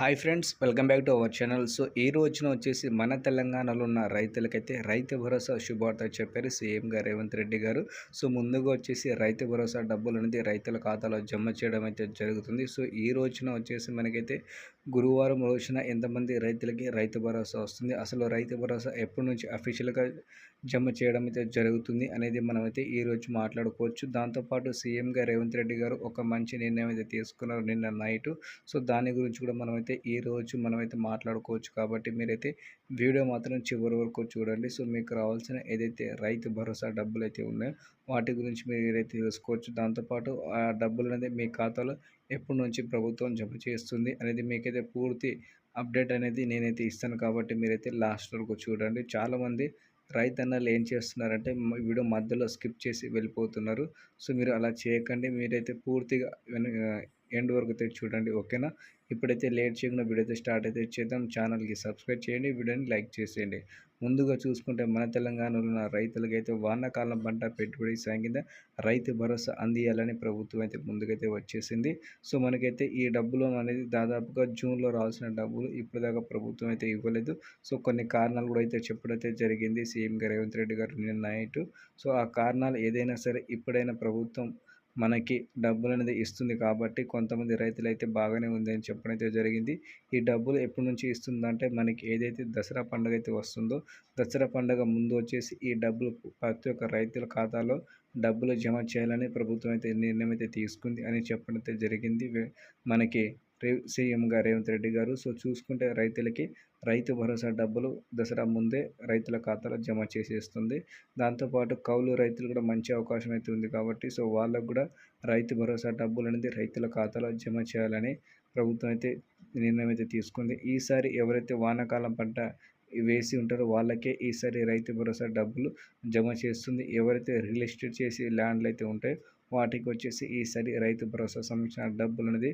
Hi friends welcome back to our channel. So ఈ రోజున వచ్చేసి మన తెలంగాణలో ఉన్న రైతులకైతే రైతు భరోసా శుభార్త చెప్పారు సీఎం గారు రేవంత్ రెడ్డి గారు. సో ముందుగా వచ్చేసి రైతు భరోసా డబ్బులు అనేది రైతుల ఖాతాలో జమ చేయడం అయితే జరుగుతుంది. సో ఈ రోజున వచ్చేసి మనకైతే గురువారం రోజున ఎంతమంది రైతులకి రైతు భరోసా వస్తుంది? అసలు రైతు భరోసా ఎప్పటి నుంచి అఫీషియల్గా జమ చేయడం అయితే జరుగుతుంది అనేది మనమైతే రోజు మాట్లాడుకోవచ్చు. దాంతోపాటు సీఎం గారు రేవంత్ రెడ్డి గారు ఒక మంచి నిర్ణయం అయితే తీసుకున్నారు నిన్న నైట్. సో దాని గురించి కూడా మనమైతే ఈరోజు మనమైతే మాట్లాడుకోవచ్చు కాబట్టి మీరైతే వీడియో మాత్రం చివరి వరకు చూడండి. సో మీకు రావాల్సిన ఏదైతే రైతు భరోసా డబ్బులు అయితే ఉన్నాయో వాటి గురించి మీరు ఏదైతే తెలుసుకోవచ్చు దాంతోపాటు ఆ డబ్బులు అనేది మీ ఖాతాలో ఎప్పటి నుంచి ప్రభుత్వం జమ చేస్తుంది అనేది మీకైతే పూర్తి అప్డేట్ అనేది నేనైతే ఇస్తాను కాబట్టి మీరైతే లాస్ట్ వరకు చూడండి. చాలామంది రైతన్నలు ఏం చేస్తున్నారంటే వీడియో మధ్యలో స్కిప్ చేసి వెళ్ళిపోతున్నారు. సో మీరు అలా చేయకండి. మీరైతే పూర్తిగా ఎండ్ వరకు అయితే చూడండి ఓకేనా? ఇప్పుడైతే లేట్ చేయకుండా వీడియో అయితే స్టార్ట్ అయితే చేద్దాం. ఛానల్కి సబ్స్క్రైబ్ చేయండి వీడియోని లైక్ చేసేయండి. ముందుగా చూసుకుంటే మన తెలంగాణలో ఉన్న రైతులకైతే వానాకాలం పంట పెట్టుబడి సాయం కింద రైతు భరోసా అందియాలని ప్రభుత్వం అయితే ముందుకైతే వచ్చేసింది. సో మనకైతే ఈ డబ్బులు అనేది దాదాపుగా జూన్లో రావాల్సిన డబ్బులు ఇప్పటిదాకా ప్రభుత్వం అయితే ఇవ్వలేదు. సో కొన్ని కారణాలు కూడా అయితే చెప్పడైతే జరిగింది. సీఎం గారు రేవంత్ రెడ్డి గారు నిన్న నైట్. సో ఆ కారణాలు ఏదైనా సరే ఇప్పుడైనా ప్రభుత్వం మనకి డబ్బులు అనేది ఇస్తుంది కాబట్టి కొంతమంది రైతులు అయితే బాగానే ఉంది అని చెప్పడం అయితే జరిగింది. ఈ డబ్బులు ఎప్పటి నుంచి ఇస్తుందంటే మనకి ఏదైతే దసరా పండుగ అయితే వస్తుందో దసరా పండుగ ముందు వచ్చేసి ఈ డబ్బులు ప్రతి ఒక్క రైతుల ఖాతాలో డబ్బులు జమ చేయాలని ప్రభుత్వం అయితే నిర్ణయం అయితే తీసుకుంది అని చెప్పడం అయితే జరిగింది. మనకి సీఎంగా రేవంత్ రెడ్డి గారు. సో చూసుకుంటే రైతులకి రైతు భరోసా డబ్బులు దసరా ముందే రైతుల ఖాతాలో జమ చేసేస్తుంది. దాంతోపాటు కౌలు రైతులు కూడా మంచి అవకాశం అయితే ఉంది కాబట్టి సో వాళ్ళకు కూడా రైతు భరోసా డబ్బులు అనేది రైతుల ఖాతాలో జమ చేయాలని ప్రభుత్వం అయితే నిర్ణయం అయితే తీసుకుంది. ఈసారి ఎవరైతే వానాకాలం పంట వేసి ఉంటారో వాళ్ళకే ఈసారి రైతు భరోసా డబ్బులు జమ చేస్తుంది. ఎవరైతే రియల్ ఎస్టేట్ చేసి ల్యాండ్లు అయితే ఉంటాయో వాటికి వచ్చేసి ఈసారి రైతు భరోసా సంబంధించిన డబ్బులు అనేది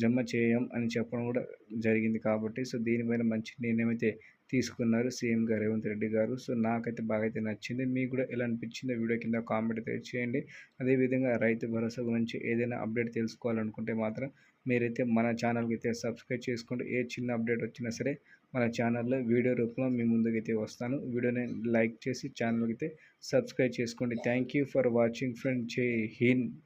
జమ చేయం అని చెప్పడం కూడా జరిగింది కాబట్టి సో దీనిపైన మంచి నిర్ణయం అయితే తీసుకున్నారు సీఎం గారు రేవంత్ రెడ్డి గారు. సో నాకైతే బాగా అయితే నచ్చింది. మీకు కూడా ఎలా అనిపించిందో వీడియో కింద కామెంట్ అయితే చేయండి అదేవిధంగా రైతు భరోసా గురించి ఏదైనా అప్డేట్ తెలుసుకోవాలనుకుంటే మాత్రం మీరైతే మన ఛానల్కి అయితే సబ్స్క్రైబ్ చేసుకోండి. ఏ చిన్న అప్డేట్ వచ్చినా సరే మన ఛానల్లో వీడియో రూపంలో మీ ముందుకైతే వస్తాను. వీడియోని లైక్ చేసి ఛానల్కి అయితే సబ్స్క్రైబ్ చేసుకోండి. Thank you for watching friend జై హింద్. game